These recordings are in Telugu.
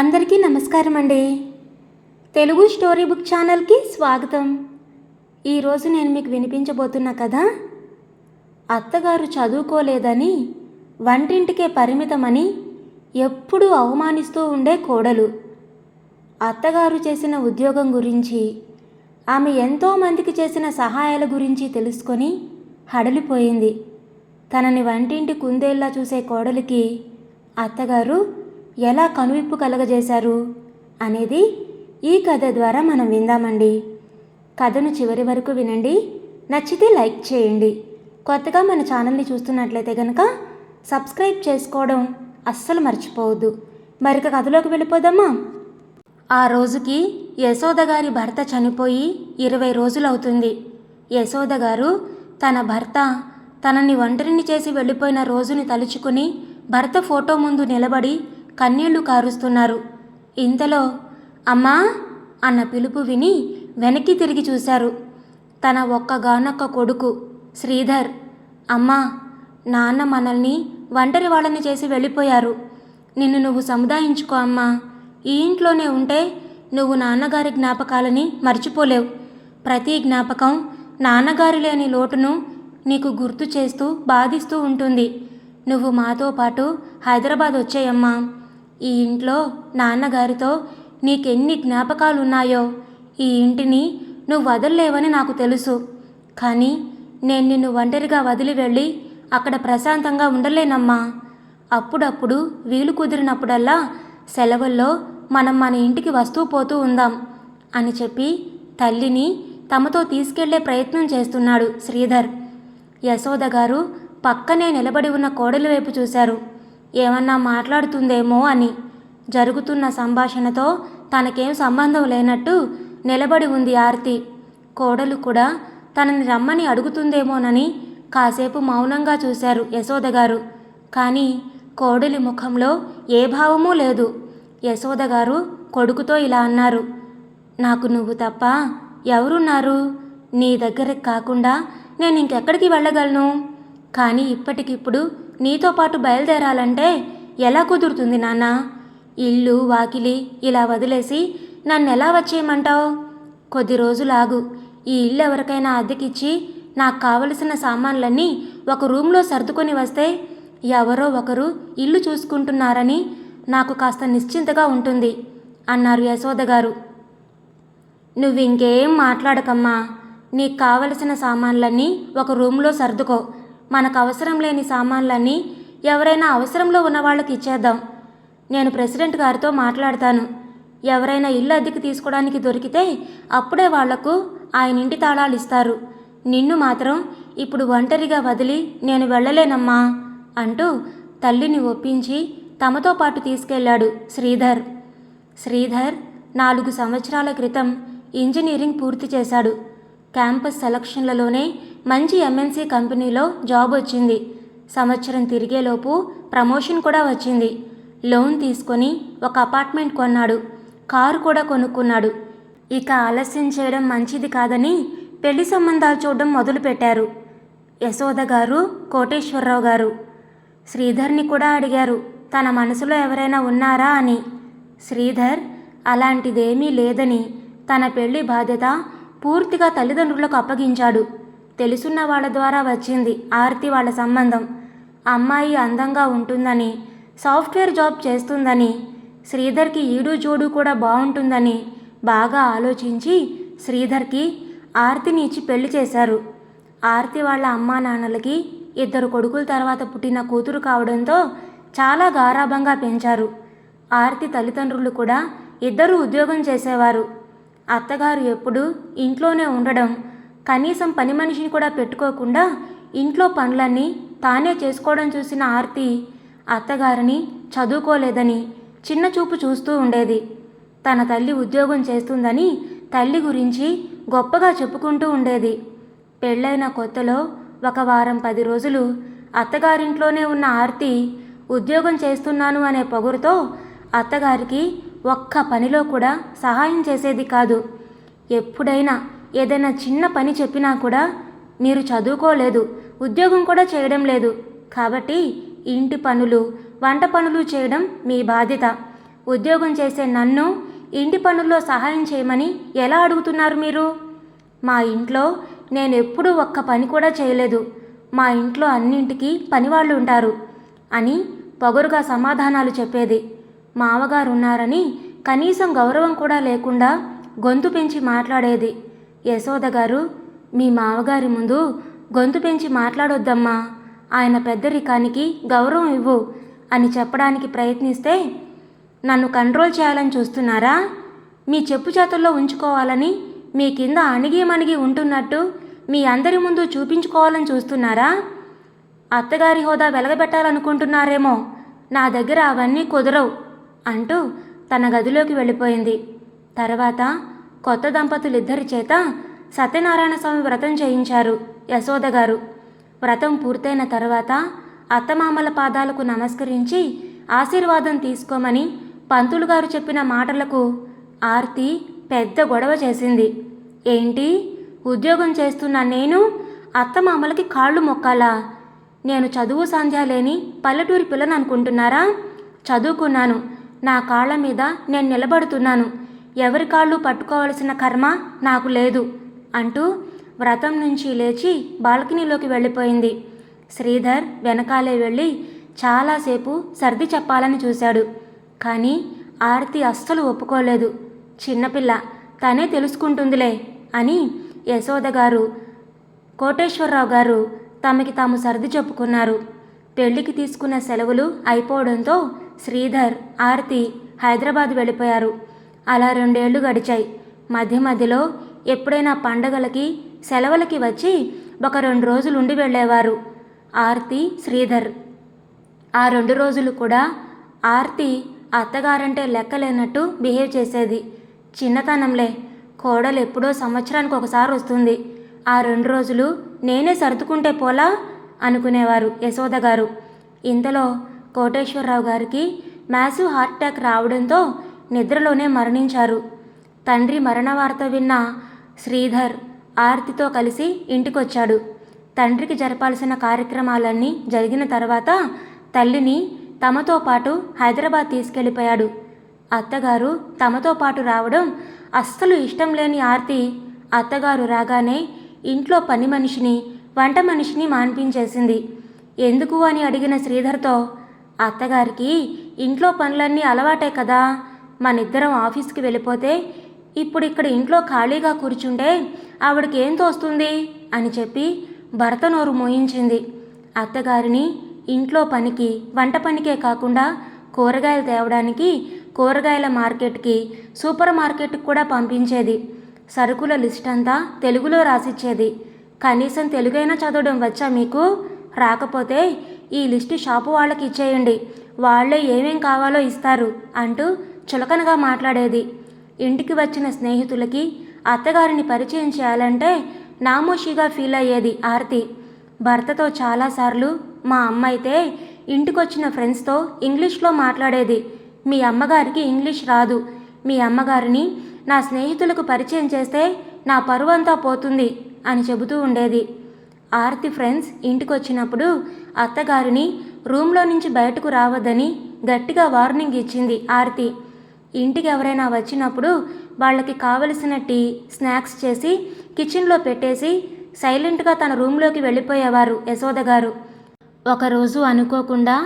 అందరికీ నమస్కారం అండి. తెలుగు స్టోరీ బుక్ ఛానల్కి స్వాగతం. ఈరోజు నేను మీకు వినిపించబోతున్న కథ అత్తగారు చదువుకోలేదని వంటింటికే పరిమితమని ఎప్పుడూ అవమానిస్తూ ఉండే కోడలు. అత్తగారు చేసిన ఉద్యోగం గురించి ఆమె ఎంతోమందికి చేసిన సహాయాల గురించి తెలుసుకొని హడలిపోయింది. తనని వంటింటి కుందేల్లా చూసే కోడలికి అత్తగారు ఎలా కనువిప్పు కలగజేశారు అనేది ఈ కథ ద్వారా మనం విందామండి. కథను చివరి వరకు వినండి. నచ్చితే లైక్ చేయండి. కొత్తగా మన ఛానల్ని చూస్తున్నట్లయితే కనుక సబ్స్క్రైబ్ చేసుకోవడం అస్సలు మర్చిపోవద్దు. మరిక కథలోకి వెళ్ళిపోదామా? ఆ రోజుకి యశోద గారి భర్త చనిపోయి ఇరవై రోజులవుతుంది. యశోద గారు తన భర్త తనని ఒంటరిని చేసి వెళ్ళిపోయిన రోజుని తలుచుకుని భర్త ఫోటో ముందు నిలబడి కన్నీళ్ళు కారుస్తున్నారు. ఇంతలో అమ్మా అన్న పిలుపు విని వెనక్కి తిరిగి చూశారు. తన ఒక్కగానొక్క కొడుకు శ్రీధర్. అమ్మా నాన్న మనల్ని ఒంటరి వాళ్ళని చేసి వెళ్ళిపోయారు. నిన్ను నువ్వు సముదాయించుకో అమ్మా. ఈ ఇంట్లోనే ఉంటే నువ్వు నాన్నగారి జ్ఞాపకాలని మర్చిపోలేవు. ప్రతి జ్ఞాపకం నాన్నగారి లేని లోటును నీకు గుర్తు చేస్తూ బాధిస్తూ ఉంటుంది. నువ్వు మాతో పాటు హైదరాబాద్ వచ్చేయమ్మా. ఈ ఇంట్లో నాన్నగారితో నీకెన్ని జ్ఞాపకాలు ఉన్నాయో ఈ ఇంటిని నువ్వు వదలలేవని నాకు తెలుసు. కానీ నేను నిన్ను ఒంటరిగా వదిలి వెళ్ళి అక్కడ ప్రశాంతంగా ఉండలేనమ్మా. అప్పుడప్పుడు వీలు కుదిరినప్పుడల్లా సెలవుల్లో మనం మన ఇంటికి వస్తూ పోతూ ఉందాం అని చెప్పి తల్లిని తమతో తీసుకెళ్ళే ప్రయత్నం చేస్తున్నాడు శ్రీధర్. యశోద గారు పక్కనే నిలబడి ఉన్న కోడలి వైపు చూశారు. ఏమన్నా మాట్లాడుతుందేమో అని జరుగుతున్న సంభాషణతో తనకేం సంబంధం లేనట్టు నిలబడి ఉంది ఆర్తి. కోడలు కూడా తనని రమ్మని అడుగుతుందేమోనని కాసేపు మౌనంగా చూశారు యశోద గారు. కానీ కోడలి ముఖంలో ఏ భావమూ లేదు. యశోద గారు కొడుకుతో ఇలా అన్నారు. నాకు నువ్వు తప్ప ఎవరున్నారు? నీ దగ్గరకు కాకుండా నేను ఇంకెక్కడికి వెళ్ళగలను? కానీ ఇప్పటికిప్పుడు నీతో పాటు బయలుదేరాలంటే ఎలా కుదురుతుంది నాన్న? ఇల్లు వాకిలి ఇలా వదిలేసి నన్ను ఎలా వచ్చేయమంటావు? కొద్ది రోజులాగు. ఈ ఇల్లు ఎవరికైనా అద్దెకిచ్చి నాకు కావలసిన సామాన్లన్నీ ఒక రూమ్లో సర్దుకొని వస్తే ఎవరో ఒకరు ఇల్లు చూసుకుంటున్నారని నాకు కాస్త నిశ్చింతగా ఉంటుంది అన్నారు యశోద గారు. నువ్వు ఇంకేం మాట్లాడకమ్మా. నీకు కావలసిన సామాన్లన్నీ ఒక రూమ్లో సర్దుకో మనకు అవసరం లేని సామాన్లన్నీ ఎవరైనా అవసరంలో ఉన్న వాళ్ళకి ఇచ్చేద్దాం. నేను ప్రెసిడెంట్ గారితో మాట్లాడతాను. ఎవరైనా ఇల్లు అద్దెకి తీసుకోవడానికి దొరికితే అప్పుడే వాళ్ళకు ఆయన ఇంటి తాళాలు ఇస్తారు. నిన్ను మాత్రం ఇప్పుడు ఒంటరిగా వదిలి నేను వెళ్ళలేనమ్మా అంటూ తల్లిని ఒప్పించి తమతో పాటు తీసుకెళ్ళాడు శ్రీధర్. శ్రీధర్ నాలుగు సంవత్సరాల క్రితం ఇంజనీరింగ్ పూర్తి చేశాడు. క్యాంపస్ సెలక్షన్లలోనే మంచి ఎంఎన్సీ కంపెనీలో జాబ్ వచ్చింది. సంవత్సరం తిరిగేలోపు ప్రమోషన్ కూడా వచ్చింది. లోన్ తీసుకొని ఒక అపార్ట్మెంట్ కొన్నాడు. కారు కూడా కొనుక్కున్నాడు. ఇక ఆలస్యం చేయడం మంచిది కాదని పెళ్ళి సంబంధాలు చూడడం మొదలుపెట్టారు. యశోద గారు కోటేశ్వరరావు గారు. శ్రీధర్ని కూడా అడిగారు తన మనసులో ఎవరైనా ఉన్నారా? అని. శ్రీధర్ అలాంటిదేమీ లేదని తన పెళ్ళి బాధ్యత పూర్తిగా తల్లిదండ్రులకు అప్పగించాడు. తెలుసున్న వాళ్ళ ద్వారా వచ్చింది ఆర్తి వాళ్ళ సంబంధం. అమ్మాయి అందంగా ఉంటుందని సాఫ్ట్వేర్ జాబ్ చేస్తుందని శ్రీధర్కి ఈడు జోడు కూడా బాగుంటుందని బాగా ఆలోచించి శ్రీధర్కి ఆర్తిని ఇచ్చి పెళ్ళి చేశారు. ఆర్తి వాళ్ళ అమ్మా నాన్నలకి ఇద్దరు కొడుకుల తర్వాత పుట్టిన కూతురు కావడంతో చాలా గారాభంగా పెంచారు. ఆర్తి తల్లిదండ్రులు కూడా ఇద్దరు ఉద్యోగం చేసేవారు. అత్తగారు ఎప్పుడు ఇంట్లోనే ఉండడం కనీసం పని మనిషిని కూడా పెట్టుకోకుండా ఇంట్లో పనులన్నీ తానే చేసుకోవడం చూసిన ఆర్తి అత్తగారిని చదువుకోలేదని చిన్న చూపు చూస్తూ ఉండేది. తన తల్లి ఉద్యోగం చేస్తుందని తల్లి గురించి గొప్పగా చెప్పుకుంటూ ఉండేది. పెళ్ళైన కొత్తలో ఒక వారం పది రోజులు అత్తగారింట్లోనే ఉన్న ఆర్తి ఉద్యోగం చేస్తున్నాను అనే పొగురుతో అత్తగారికి ఒక్క పనిలో కూడా సహాయం చేసేది కాదు. ఎప్పుడైనా ఏదైనా చిన్న పని చెప్పినా కూడా మీరు చదువుకోలేదు ఉద్యోగం కూడా చేయడం లేదు. కాబట్టి ఇంటి పనులు వంట పనులు చేయడం మీ బాధ్యత. ఉద్యోగం చేసే నన్ను ఇంటి పనుల్లో సహాయం చేయమని ఎలా అడుగుతున్నారు మీరు? మా ఇంట్లో నేను ఎప్పుడూ ఒక్క పని కూడా చేయలేదు. మా ఇంట్లో అన్నింటికి పనివాళ్ళు ఉంటారు అని పొగరుగా సమాధానాలు చెప్పేది. మామగారు ఉన్నారని కనీసం గౌరవం కూడా లేకుండా గొంతు పెంచి మాట్లాడేది. యశోద గారు మీ మామగారి ముందు గొంతు పెంచి మాట్లాడొద్దమ్మా. ఆయన పెద్దరికానికి గౌరవం ఇవ్వు అని చెప్పడానికి ప్రయత్నిస్తే నన్ను కంట్రోల్ చేయాలని చూస్తున్నారా? మీ చెప్పు చేతుల్లో ఉంచుకోవాలని మీ కింద అణిగిమణిగి ఉంటున్నట్టు మీ అందరి ముందు చూపించుకోవాలని చూస్తున్నారా? అత్తగారి హోదా వెలగబెట్టాలనుకుంటున్నారేమో నా దగ్గర అవన్నీ కుదరవు అంటూ తన గదిలోకి వెళ్ళిపోయింది. తర్వాత కొత్త దంపతులిద్దరి చేత సత్యనారాయణ స్వామి వ్రతం చేయించారు యశోద గారు. వ్రతం పూర్తయిన తర్వాత అత్తమామల పాదాలకు నమస్కరించి ఆశీర్వాదం తీసుకోమని పంతులు గారు చెప్పిన మాటలకు ఆర్తి పెద్ద గొడవ చేసింది. ఏంటి? ఉద్యోగం చేస్తున్న నేను అత్తమామలకి కాళ్ళు మొక్కాలా? నేను చదువు సంధ్య లేని పల్లెటూరి పిల్లని అనుకుంటున్నారా? చదువుకున్నాను. నా కాళ్ళ మీద నేను నిలబడుతున్నాను. ఎవరి కాళ్ళు పట్టుకోవలసిన కర్మ నాకు లేదు అంటూ వ్రతం నుంచి లేచి బాల్కనీలోకి వెళ్ళిపోయింది. శ్రీధర్ వెనకాలే వెళ్ళి చాలాసేపు సర్ది చెప్పాలని చూశాడు. కానీ ఆరతి అస్సలు ఒప్పుకోలేదు. చిన్నపిల్ల తనే తెలుసుకుంటుందిలే అని యశోద గారు కోటేశ్వరరావు గారు తమకి తాము సర్ది చెప్పుకున్నారు. పెళ్ళికి తీసుకున్న సెలవులు అయిపోవడంతో శ్రీధర్ ఆర్తి హైదరాబాద్ వెళ్ళిపోయారు. అలా రెండేళ్ళు గడిచాయి. మధ్య మధ్యలో ఎప్పుడైనా పండగలకి సెలవులకి వచ్చి ఒక రెండు రోజులు ఉండి వెళ్ళేవారు. ఆర్తి శ్రీధర్. ఆ రెండు రోజులు కూడా ఆర్తి అత్తగారంటే లెక్కలేనట్టు బిహేవ్ చేసేది. చిన్నతనంలే కోడలు ఎప్పుడో సంవత్సరానికి ఒకసారి వస్తుంది. ఆ రెండు రోజులు నేనే సర్దుకుంటే పోలా? అనుకునేవారు యశోద గారు. ఇంతలో కోటేశ్వరరావు గారికి మ్యాసివ్ హార్ట్ అటాక్ రావడంతో నిద్రలోనే మరణించారు. తండ్రి మరణ వార్త విన్న శ్రీధర్ ఆర్తితో కలిసి ఇంటికొచ్చాడు. తండ్రికి జరపాల్సిన కార్యక్రమాలన్నీ జరిగిన తర్వాత తల్లిని తమతో పాటు హైదరాబాద్ తీసుకెళ్ళిపోయాడు. అత్తగారు తమతో పాటు రావడం అస్సలు ఇష్టం లేని ఆర్తి అత్తగారు రాగానే ఇంట్లో పని మనిషిని వంట మనిషిని మాన్పించేసింది. ఎందుకు అని అడిగిన శ్రీధర్తో అత్తగారికి ఇంట్లో పనులన్నీ అలవాటే కదా మనిద్దరం ఆఫీస్కి వెళ్ళిపోతే ఇప్పుడు ఇక్కడ ఇంట్లో ఖాళీగా కూర్చుంటే ఆవిడకి ఏం తోస్తుంది అని చెప్పి భర్త నోరు మోయించింది. అత్తగారిని ఇంట్లో పనికి వంట పనికే కాకుండా కూరగాయలు తేవడానికి కూరగాయల మార్కెట్కి సూపర్ మార్కెట్కి కూడా పంపించేది. సరుకుల లిస్ట్ అంతా తెలుగులో రాసిచ్చేది. కనీసం తెలుగైనా చదవడం వచ్చా మీకు? రాకపోతే ఈ లిస్టు షాపు వాళ్ళకి ఇచ్చేయండి. వాళ్ళే ఏమేం కావాలో ఇస్తారు అంటూ చులకనగా మాట్లాడేది. ఇంటికి వచ్చిన స్నేహితులకి అత్తగారిని పరిచయం చేయాలంటే నామోషిగా ఫీల్ అయ్యేది ఆర్తి. భర్తతో చాలాసార్లు మా అమ్మ అయితే ఇంటికొచ్చిన ఫ్రెండ్స్తో ఇంగ్లీష్లో మాట్లాడేది. మీ అమ్మగారికి ఇంగ్లీష్ రాదు. మీ అమ్మగారిని నా స్నేహితులకు పరిచయం చేస్తే నా పరువంతా పోతుంది అని చెబుతూ ఉండేది. ఆర్తి ఫ్రెండ్స్ ఇంటికొచ్చినప్పుడు అత్తగారిని రూమ్లో నుంచి బయటకు రావద్దని గట్టిగా వార్నింగ్ ఇచ్చింది ఆర్తి. ఇంటికి ఎవరైనా వచ్చినప్పుడు వాళ్ళకి కావలసిన టీ స్నాక్స్ చేసి కిచెన్లో పెట్టేసి సైలెంట్గా తన రూమ్లోకి వెళ్ళిపోయేవారు యశోద గారు. ఒకరోజు అనుకోకుండా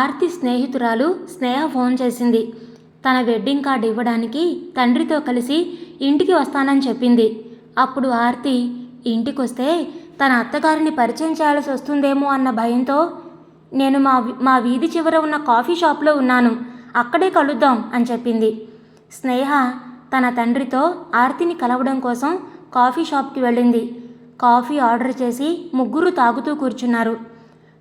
ఆర్తి స్నేహితురాలు స్నేహ ఫోన్ చేసింది. తన వెడ్డింగ్ కార్డు ఇవ్వడానికి తండ్రితో కలిసి ఇంటికి వస్తానని చెప్పింది. అప్పుడు ఆర్తి ఇంటికొస్తే తన అత్తగారిని పరిచయం చేయాల్సి వస్తుందేమో అన్న భయంతో నేను మా మా వీధి చివర ఉన్న కాఫీ షాప్లో ఉన్నాను. అక్కడే కలుద్దాం అని చెప్పింది. స్నేహ తన తండ్రితో ఆర్తిని కలవడం కోసం కాఫీ షాప్కి వెళ్ళింది. కాఫీ ఆర్డర్ చేసి ముగ్గురు తాగుతూ కూర్చున్నారు.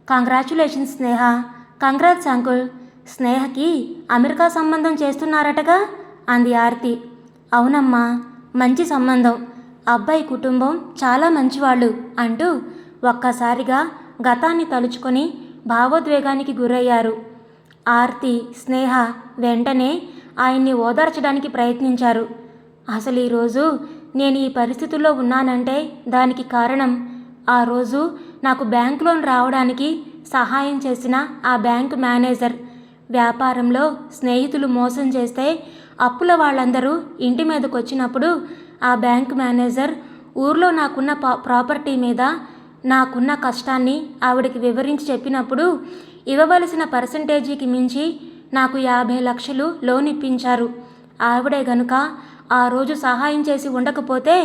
Congratulations Sneha congrats uncle. స్నేహకి America సంబంధం చేస్తున్నారటగా? అంది ఆర్తి. అవునమ్మా మంచి సంబంధం. అబ్బాయి కుటుంబం చాలా మంచివాళ్ళు అంటూ ఒక్కసారిగా గతాన్ని తలుచుకొని భావోద్వేగానికి గురయ్యారు. ఆర్తి స్నేహ వెంటనే ఆయన్ని ఓదార్చడానికి ప్రయత్నించారు. అసలు ఈరోజు నేను ఈ పరిస్థితుల్లో ఉన్నానంటే దానికి కారణం ఆ రోజు నాకు బ్యాంక్ లోన్ రావడానికి సహాయం చేసిన ఆ బ్యాంకు మేనేజర్. వ్యాపారంలో స్నేహితులు మోసం చేస్తే అప్పుల వాళ్ళందరూ ఇంటి మీదకు వచ్చినప్పుడు ఆ బ్యాంక్ మేనేజర్ ఊర్లో నాకున్న పా- ప్రాపర్టీ మీద నాకున్న కష్టాన్ని ఆవిడకి వివరించి చెప్పినప్పుడు ఇవ్వవలసిన పర్సంటేజీకి మించి నాకు యాభై లక్షలు లోన్ ఇప్పించారు ఆవిడే గనుక ఆ రోజు సహాయం చేసి ఉండకపోతే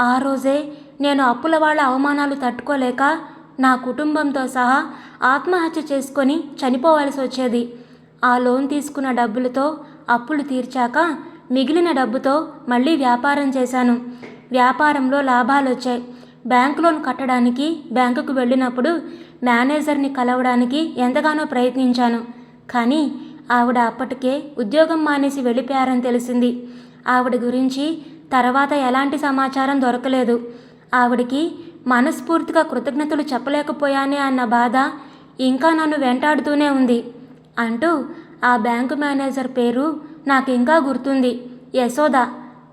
ఆ రోజే నేను అప్పుల వాళ్ళ అవమానాలు తట్టుకోలేక నా కుటుంబంతో సహా ఆత్మహత్య చేసుకొని చనిపోవాల్సి వచ్చేది. ఆ లోన్ తీసుకున్న డబ్బులతో అప్పులు తీర్చాక మిగిలిన డబ్బుతో మళ్ళీ వ్యాపారం చేశాను. వ్యాపారంలో లాభాలు వచ్చాయి బ్యాంక్ లోన్ కట్టడానికి బ్యాంకుకు వెళ్ళినప్పుడు మేనేజర్ని కలవడానికి ఎంతగానో ప్రయత్నించాను. కానీ ఆవిడ అప్పటికే ఉద్యోగం మానేసి వెళ్ళిపోయారని తెలిసింది. ఆవిడ గురించి తర్వాత ఎలాంటి సమాచారం దొరకలేదు. ఆవిడికి మనస్ఫూర్తిగా కృతజ్ఞతలు చెప్పలేకపోయానే అన్న బాధ ఇంకా నన్ను వెంటాడుతూనే ఉంది. అంటూ ఆ బ్యాంకు మేనేజర్ పేరు నాకు ఇంకా గుర్తుంది. యశోద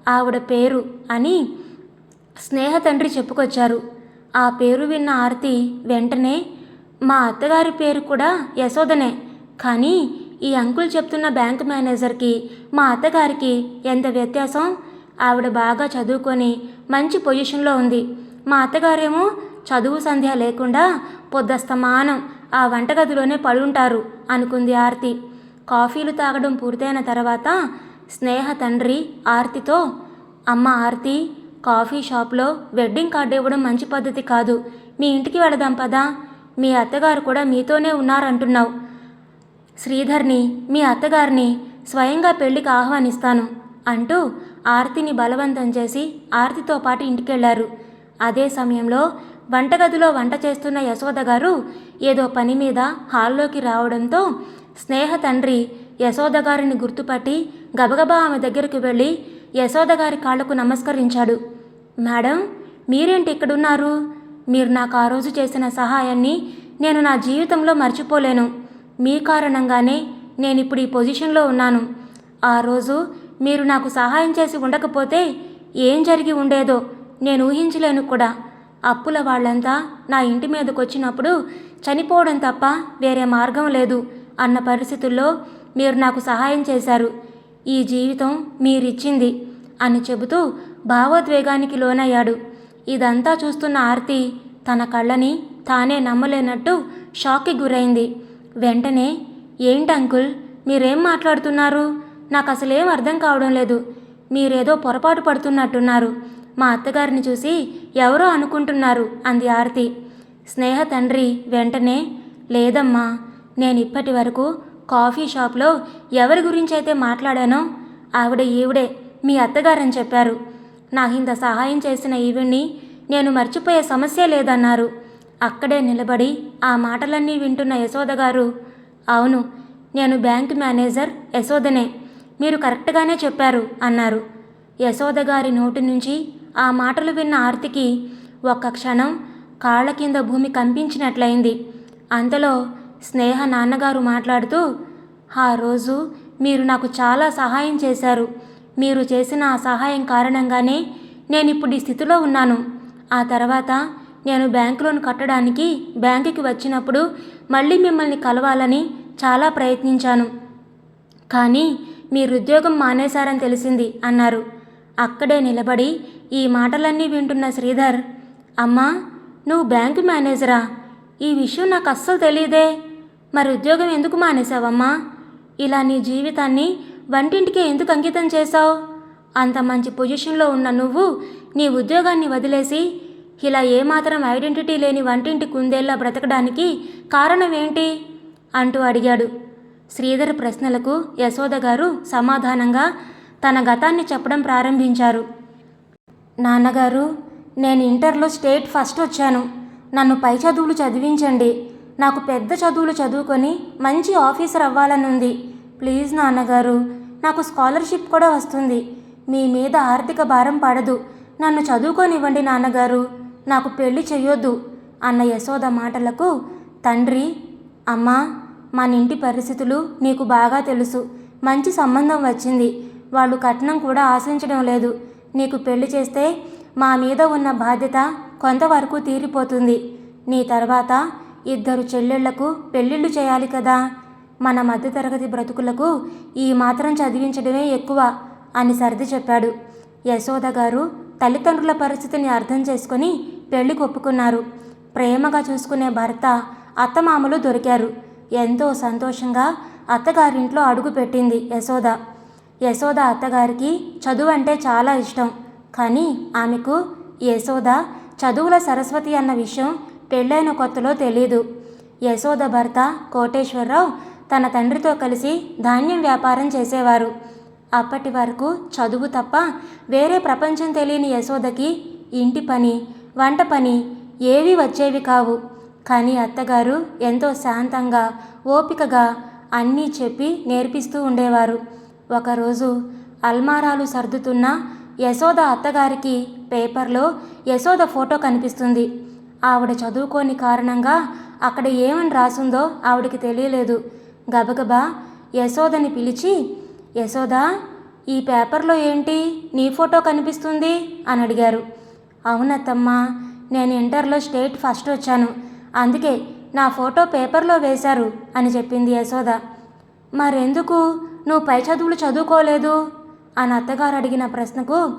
ఆవిడ పేరు అని స్నేహ తండ్రి చెప్పుకొచ్చారు. ఆ పేరు విన్న ఆర్తి వెంటనే మా అత్తగారి పేరు కూడా యశోదనే కానీ ఈ అంకుల్ చెప్తున్న బ్యాంక్ మేనేజర్కి మా అత్తగారికి ఎంత వ్యత్యాసం? ఆవిడ బాగా చదువుకొని మంచి పొజిషన్లో ఉంది. మా అత్తగారేమో చదువు సంధ్య లేకుండా పొద్దస్తమానం ఆ వంటగదిలోనే పడుంటారు అనుకుంది ఆర్తి. కాఫీలు తాగడం పూర్తయిన తర్వాత స్నేహ తండ్రి ఆర్తితో అమ్మ ఆర్తి కాఫీ షాప్లో వెడ్డింగ్ కార్డు ఇవ్వడం మంచి పద్ధతి కాదు. మీ ఇంటికి వెళదాం పదా? మీ అత్తగారు కూడా మీతోనే ఉన్నారంటున్నావు. శ్రీధర్ని మీ అత్తగారిని స్వయంగా పెళ్ళికి ఆహ్వానిస్తాను అంటూ ఆర్తిని బలవంతం చేసి ఆర్తితో పాటు ఇంటికెళ్ళారు. అదే సమయంలో వంటగదిలో వంట చేస్తున్న యశోద గారు ఏదో పని మీద హాల్లోకి రావడంతో స్నేహ తండ్రి యశోద గారిని గుర్తుపట్టి గబగబా ఆమె దగ్గరికి వెళ్ళి యశోద గారి కాళ్ళకు నమస్కరించాడు. మేడం మీరేంటి ఇక్కడున్నారు? మీరు నాకు ఆ రోజు చేసిన సహాయాన్ని నేను నా జీవితంలో మర్చిపోలేను. మీ కారణంగానే నేను ఇప్పుడు ఈ పొజిషన్లో ఉన్నాను. ఆ రోజు మీరు నాకు సహాయం చేసి ఉండకపోతే ఏం జరిగి ఉండేదో నేను ఊహించలేను కూడా. అప్పుల వాళ్ళంతా నా ఇంటి మీదకు వచ్చినప్పుడు చనిపోవడం తప్ప వేరే మార్గం లేదు అన్న పరిస్థితుల్లో మీరు నాకు సహాయం చేశారు. ఈ జీవితం మీరిచ్చింది అని చెబుతూ భావోద్వేగానికి లోనయ్యాడు. ఇదంతా చూస్తున్న ఆర్తి తన కళ్ళని తానే నమ్మలేనట్టు షాక్కి గురైంది. వెంటనే ఏంటి అంకుల్ మీరేం మాట్లాడుతున్నారు? నాకు అసలేం అర్థం కావడం లేదు. మీరేదో పొరపాటు పడుతున్నట్టున్నారు. మా అత్తగారిని చూసి ఎవరో అనుకుంటున్నారు అంది ఆర్తి. స్నేహ తండ్రి వెంటనే లేదమ్మా నేను ఇప్పటి వరకు కాఫీ షాప్లో ఎవరి గురించి అయితే మాట్లాడానో ఆవిడ ఈవిడే మీ అత్తగారని చెప్పారు. నాకు ఇంత సహాయం చేసిన ఈవిడ్ని నేను మర్చిపోయే సమస్య లేదన్నారు. అక్కడే నిలబడి ఆ మాటలన్నీ వింటున్న యశోద గారు అవును నేను బ్యాంక్ మేనేజర్ యశోదనే మీరు కరెక్ట్గానే చెప్పారు అన్నారు. యశోద గారి నోటి నుంచి ఆ మాటలు విన్న ఆర్తికి ఒక్క క్షణం కాళ్ళ కింద భూమి కంపించినట్లయింది. అంతలో స్నేహ నాన్నగారు మాట్లాడుతూ ఆ రోజు మీరు నాకు చాలా సహాయం చేశారు. మీరు చేసిన ఆ సహాయం కారణంగానే నేను ఇప్పుడు ఈ స్థితిలో ఉన్నాను. ఆ తర్వాత నేను బ్యాంక్ లోన్ కట్టడానికి బ్యాంకుకి వచ్చినప్పుడు మళ్ళీ మిమ్మల్ని కలవాలని చాలా ప్రయత్నించాను. కానీ మీరు ఉద్యోగం మానేశారని తెలిసింది అన్నారు. అక్కడే నిలబడి ఈ మాటలన్నీ వింటున్న శ్రీధర్ అమ్మా నువ్వు బ్యాంకు మేనేజరా? ఈ విషయం నాకు అస్సలు తెలియదే మరి ఉద్యోగం ఎందుకు మానేశావమ్మా? ఇలా నీ జీవితాన్ని వంటింటికే ఎందుకు అంకితం చేశావు? అంత మంచి పొజిషన్లో ఉన్న నువ్వు నీ ఉద్యోగాన్ని వదిలేసి ఇలా ఏమాత్రం ఐడెంటిటీ లేని వంటింటి కుందేళ్ళ బ్రతకడానికి కారణం ఏంటి? అంటూ అడిగాడు. శ్రీధర్ ప్రశ్నలకు యశోద గారు సమాధానంగా తన గతాన్ని చెప్పడం ప్రారంభించారు. నాన్నగారు నేను ఇంటర్లో స్టేట్ ఫస్ట్ వచ్చాను. నన్ను పై చదువులు చదివించండి. నాకు పెద్ద చదువులు చదువుకొని మంచి ఆఫీసర్ అవ్వాలని ఉంది ప్లీజ్ నాన్నగారు నాకు స్కాలర్షిప్ కూడా వస్తుంది. మీ మీద ఆర్థిక భారం పడదు. నన్ను చదువుకోనివ్వండి నాన్నగారు నాకు పెళ్ళి చేయొద్దు అన్న యశోద మాటలకు తండ్రి అమ్మా మన ఇంటి పరిస్థితులు నీకు బాగా తెలుసు. మంచి సంబంధం వచ్చింది. వాళ్ళు కట్నం కూడా ఆశించడం లేదు. నీకు పెళ్ళి చేస్తే మా మీద ఉన్న బాధ్యత కొంతవరకు తీరిపోతుంది. నీ తర్వాత ఇద్దరు చెల్లెళ్ళకు పెళ్ళిళ్ళు చేయాలి కదా. మన మధ్యతరగతి బ్రతుకులకు ఈ మాత్రం చదివించడమే ఎక్కువ అని సర్ది చెప్పాడు. యశోద గారు తల్లిదండ్రుల పరిస్థితిని అర్థం చేసుకొని పెళ్ళికి ఒప్పుకున్నారు ప్రేమగా చూసుకునే భర్త అత్తమామలు దొరికారు. ఎంతో సంతోషంగా అత్తగారింట్లో అడుగుపెట్టింది యశోద. యశోద అత్తగారికి చదువు అంటే చాలా ఇష్టం. కానీ ఆమెకు యశోద చదువుల సరస్వతి అన్న విషయం పెళ్ళైన కొత్తలో తెలియదు యశోద భర్త కోటేశ్వరరావు తన తండ్రితో కలిసి ధాన్యం వ్యాపారం చేసేవారు. అప్పటి వరకు చదువు తప్ప వేరే ప్రపంచం తెలియని యశోదకి ఇంటి పని వంట పని ఏవీ వచ్చేవి కావు. కానీ అత్తగారు ఎంతో శాంతంగా ఓపికగా అన్నీ చెప్పి నేర్పిస్తూ ఉండేవారు. ఒకరోజు అల్మారాలు సర్దుతున్న యశోద అత్తగారికి పేపర్లో యశోద ఫోటో కనిపిస్తుంది. ఆవిడ చదువుకోని కారణంగా అక్కడ ఏమని రాసుందో ఆవిడకి తెలియలేదు. గబగబా యశోదని పిలిచి యశోదా ఈ పేపర్లో ఏంటి? నీ ఫోటో కనిపిస్తుంది? అని అడిగారు. అవునత్తమ్మా నేను ఇంటర్లో స్టేట్ ఫస్ట్ వచ్చాను. అందుకే నా ఫోటో పేపర్లో వేశారు అని చెప్పింది యశోద. మరెందుకు? నువ్వు పై చదువులు చదువుకోలేదు? అని అత్తగారు అడిగిన ప్రశ్నకు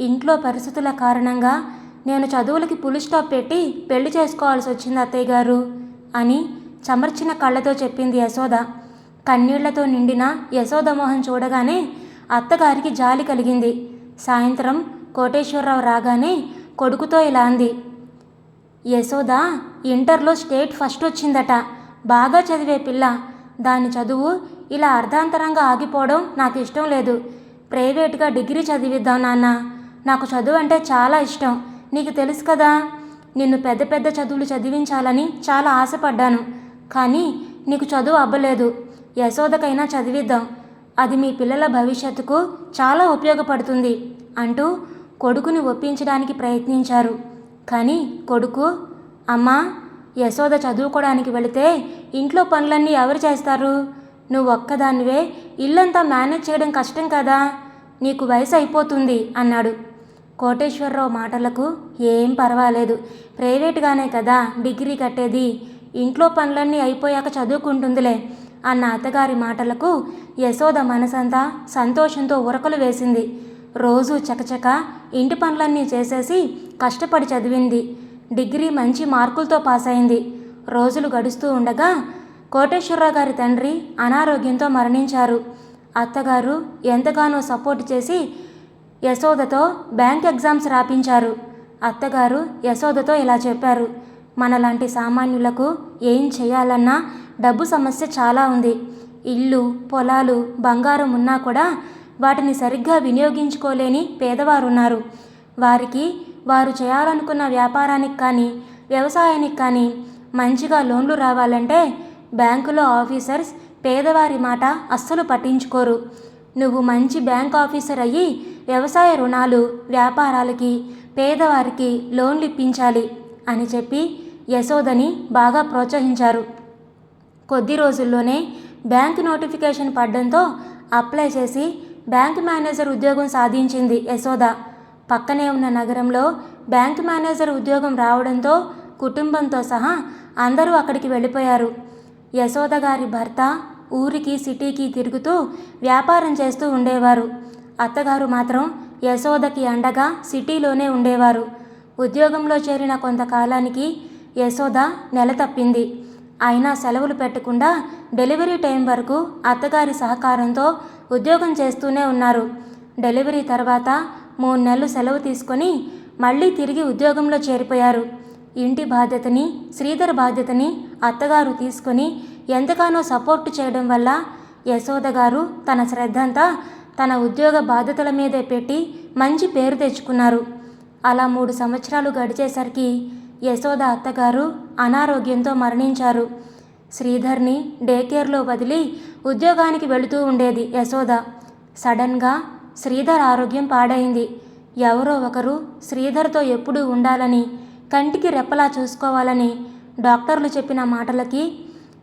ఇంట్లో పరిస్థితుల కారణంగా నేను చదువులకి పులి స్టాప్ పెట్టి పెళ్ళి చేసుకోవాల్సి వచ్చింది అత్తయ్య గారు అని చమర్చిన కళ్ళతో చెప్పింది యశోద. కన్నీళ్ళతో నిండిన యశోద మొహం చూడగానే అత్తగారికి జాలి కలిగింది. సాయంత్రం కోటేశ్వరరావు రాగానే కొడుకుతో ఇలా అంది. యశోద ఇంటర్లో స్టేట్ ఫస్ట్ వచ్చిందట. బాగా చదివే పిల్ల. దాని చదువు ఇలా అర్ధాంతరంగా ఆగిపోవడం నాకు ఇష్టం లేదు. ప్రైవేట్గా డిగ్రీ చదివిద్దాం నాన్న. నాకు చదువు అంటే చాలా ఇష్టం. నీకు తెలుసు కదా నిన్ను పెద్ద పెద్ద చదువులు చదివించాలని చాలా ఆశపడ్డాను. కానీ నీకు చదువు అవ్వలేదు. యశోదకైనా చదివిద్దాం. అది మీ పిల్లల భవిష్యత్తుకు చాలా ఉపయోగపడుతుంది అంటూ కొడుకుని ఒప్పించడానికి ప్రయత్నించారు. కానీ కొడుకు అమ్మా యశోద చదువుకోవడానికి వెళితే ఇంట్లో పనులన్నీ ఎవరు చేస్తారు? నువ్వు ఒక్కదానివే ఇల్లంతా మేనేజ్ చేయడం కష్టం కదా నీకు వయసు అయిపోతుంది అన్నాడు. కోటేశ్వరరావు మాటలకు ఏం పర్వాలేదు. ప్రైవేట్గానే కదా డిగ్రీ కట్టేది. ఇంట్లో పనులన్నీ అయిపోయాక చదువుకుంటుందిలే అన్న అత్తగారి మాటలకు యశోద మనసంతా సంతోషంతో ఉరకలు వేసింది. రోజు చకచక ఇంటి పనులన్నీ చేసేసి కష్టపడి చదివింది. డిగ్రీ మంచి మార్కులతో పాస్ అయింది రోజులు గడుస్తూ ఉండగా కోటేశ్వరరావు గారి తండ్రి అనారోగ్యంతో మరణించారు. అత్తగారు ఎంతగానో సపోర్ట్ చేసి యశోదతో బ్యాంక్ ఎగ్జామ్స్ రాపించారు. అత్తగారు యశోదతో ఇలా చెప్పారు. మనలాంటి సామాన్యులకు ఏం చేయాలన్నా డబ్బు సమస్య చాలా ఉంది. ఇల్లు పొలాలు బంగారం ఉన్నా కూడా వాటిని సరిగ్గా వినియోగించుకోలేని పేదవారున్నారు. వారికి వారు చేయాలనుకున్న వ్యాపారానికి కానీ వ్యవసాయానికి కానీ మంచిగా లోన్లు రావాలంటే బ్యాంకులో ఆఫీసర్స్ పేదవారి మాట అస్సలు పట్టించుకోరు. నువ్వు మంచి బ్యాంక్ ఆఫీసర్ అయ్యి వ్యవసాయ రుణాలు వ్యాపారాలకి పేదవారికి లోన్లు ఇప్పించాలి అని చెప్పి యశోదని బాగా ప్రోత్సహించారు. కొద్ది రోజుల్లోనే బ్యాంక్ నోటిఫికేషన్ పడడంతో అప్లై చేసి బ్యాంక్ మేనేజర్ ఉద్యోగం సాధించింది యశోద. పక్కనే ఉన్న నగరంలో బ్యాంక్ మేనేజర్ ఉద్యోగం రావడంతో కుటుంబంతో సహా అందరూ అక్కడికి వెళ్ళిపోయారు. యశోద గారి భర్త ఊరికి సిటీకి తిరుగుతూ వ్యాపారం చేస్తూ ఉండేవారు. అత్తగారు మాత్రం యశోదకి అండగా సిటీలోనే ఉండేవారు. ఉద్యోగంలో చేరిన కొంతకాలానికి యశోద నెల తప్పింది. అయినా సెలవులు పెట్టకుండా డెలివరీ టైం వరకు అత్తగారి సహకారంతో ఉద్యోగం చేస్తూనే ఉన్నారు. డెలివరీ తర్వాత మూడు నెలలు సెలవు తీసుకొని మళ్ళీ తిరిగి ఉద్యోగంలో చేరిపోయారు. ఇంటి బాధ్యతని శ్రీధర్ బాధ్యతని అత్తగారు తీసుకొని ఎంతగానో సపోర్ట్ చేయడం వల్ల యశోద గారు తన శ్రద్ధంతా తన ఉద్యోగ బాధ్యతల మీదే పెట్టి మంచి పేరు తెచ్చుకున్నారు. అలా మూడు సంవత్సరాలు గడిచేసరికి యశోద అత్తగారు అనారోగ్యంతో మరణించారు. శ్రీధర్ని డే కేర్లో వదిలి ఉద్యోగానికి వెళుతూ ఉండేది యశోద. సడన్గా శ్రీధర్ ఆరోగ్యం పాడైంది. ఎవరో ఒకరు శ్రీధర్తో ఎప్పుడూ ఉండాలని కంటికి రెప్పలా చూసుకోవాలని డాక్టర్లు చెప్పిన మాటలకి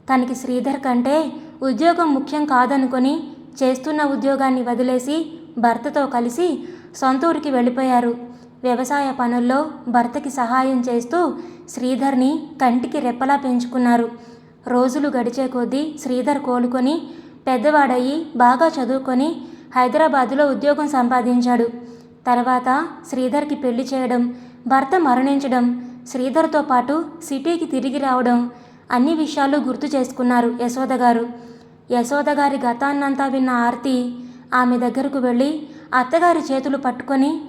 తనకి శ్రీధర్ కంటే ఉద్యోగం ముఖ్యం కాదనుకొని చేస్తున్న ఉద్యోగాన్ని వదిలేసి భర్తతో కలిసి సొంత ఊరికి వెళ్ళిపోయారు. వ్యవసాయ పనుల్లో భర్తకి సహాయం చేస్తూ శ్రీధర్ని కంటికి రెప్పలా పెంచుకున్నారు. రోజులు గడిచే కొద్దీ శ్రీధర్ కోలుకొని పెద్దవాడయ్యి బాగా చదువుకొని హైదరాబాదులో ఉద్యోగం సంపాదించాడు. తర్వాత శ్రీధర్కి పెళ్ళి చేయడం భర్త మరణించడం శ్రీధర్తో పాటు సిటీకి తిరిగి రావడం అన్ని విషయాలు గుర్తు చేసుకున్నారు యశోద గారు. యశోద గారి గతాన్నంతా విన్న ఆర్తి ఆమె దగ్గరకు వెళ్ళి అత్తగారి చేతులు పట్టుకొని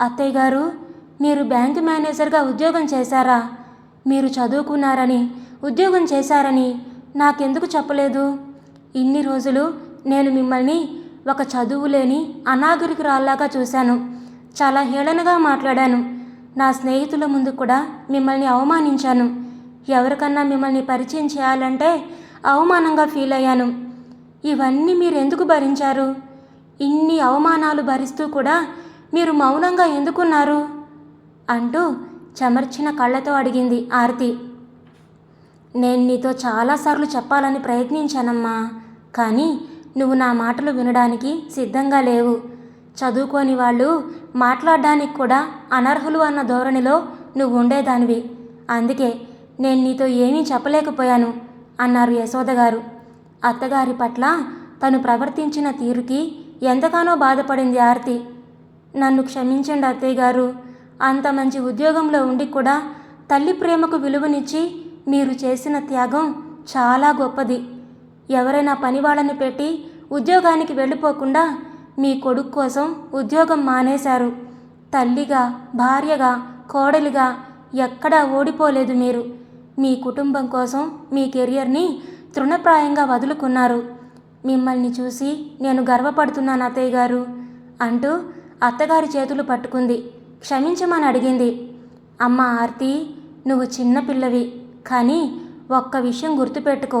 అత్తయ్య గారు మీరు బ్యాంకు మేనేజర్గా ఉద్యోగం చేశారా? మీరు చదువుకున్నారని ఉద్యోగం చేశారని నాకెందుకు చెప్పలేదు? ఇన్ని రోజులు నేను మిమ్మల్ని ఒక చదువు లేని అనాగరికురాల్లాగా చూశాను. చాలా హేళనగా మాట్లాడాను. నా స్నేహితుల ముందు కూడా మిమ్మల్ని అవమానించాను. ఎవరికన్నా మిమ్మల్ని పరిచయం చేయాలంటే అవమానంగా ఫీల్ అయ్యాను. ఇవన్నీ మీరు ఎందుకు భరించారు? ఇన్ని అవమానాలు భరిస్తూ కూడా మీరు మౌనంగా ఎందుకున్నారు? అంటూ చెమర్చిన కళ్ళతో అడిగింది ఆర్తి. నేను నీతో చాలాసార్లు చెప్పాలని ప్రయత్నించానమ్మా కానీ నువ్వు నా మాటలు వినడానికి సిద్ధంగా లేవు. చదువుకోని వాళ్ళు మాట్లాడడానికి కూడా అనర్హులు అన్న ధోరణిలో నువ్వు ఉండేదానివి. అందుకే నేను నీతో ఏమీ చెప్పలేకపోయాను అన్నారు యశోద గారు. అత్తగారి పట్ల తను ప్రవర్తించిన తీరుకి ఎంతగానో బాధపడింది ఆర్తి. నన్ను క్షమించండి అత్తయ్య గారు అంత మంచి ఉద్యోగంలో ఉండి కూడా తల్లి ప్రేమకు విలువనిచ్చి మీరు చేసిన త్యాగం చాలా గొప్పది. ఎవరైనా పని వాళ్ళని పెట్టి ఉద్యోగానికి వెళ్ళిపోకుండా మీ కొడుకు కోసం ఉద్యోగం మానేశారు. తల్లిగా భార్యగా కోడలిగా ఎక్కడా ఓడిపోలేదు మీరు. మీ కుటుంబం కోసం మీ కెరియర్ని తృణప్రాయంగా వదులుకున్నారు. మిమ్మల్ని చూసి నేను గర్వపడుతున్నాను అత్తయ్య గారు అంటూ అత్తగారి చేతులు పట్టుకుంది. క్షమించమని అడిగింది. అమ్మ ఆర్తి నువ్వు చిన్నపిల్లవి కానీ ఒక్క విషయం గుర్తుపెట్టుకో.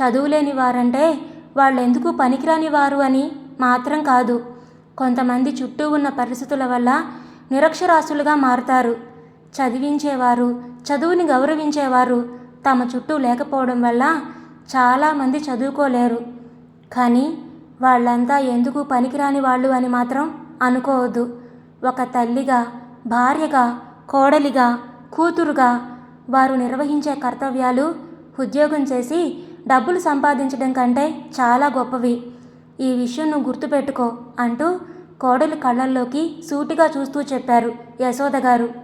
చదువులేని వారంటే వాళ్ళెందుకు పనికిరాని వారు అని మాత్రం కాదు. కొంతమంది చుట్టూ ఉన్న పరిస్థితుల వల్ల నిరక్షరాస్యులుగా మారుతారు. చదివించేవారు చదువుని గౌరవించేవారు తమ చుట్టూ లేకపోవడం వల్ల చాలామంది చదువుకోలేరు. కానీ వాళ్ళంతా ఎందుకు పనికిరాని వాళ్ళు అని మాత్రం అనుకోవద్దు. ఒక తల్లిగా భార్యగా కోడలిగా కూతురుగా వారు నిర్వహించే కర్తవ్యాలు ఉద్యోగం చేసి డబ్బులు సంపాదించడం కంటే చాలా గొప్పవి. ఈ విషయం నువ్వు గుర్తుపెట్టుకో అంటూ కోడలి కళ్ళల్లోకి సూటిగా చూస్తూ చెప్పారు యశోద గారు.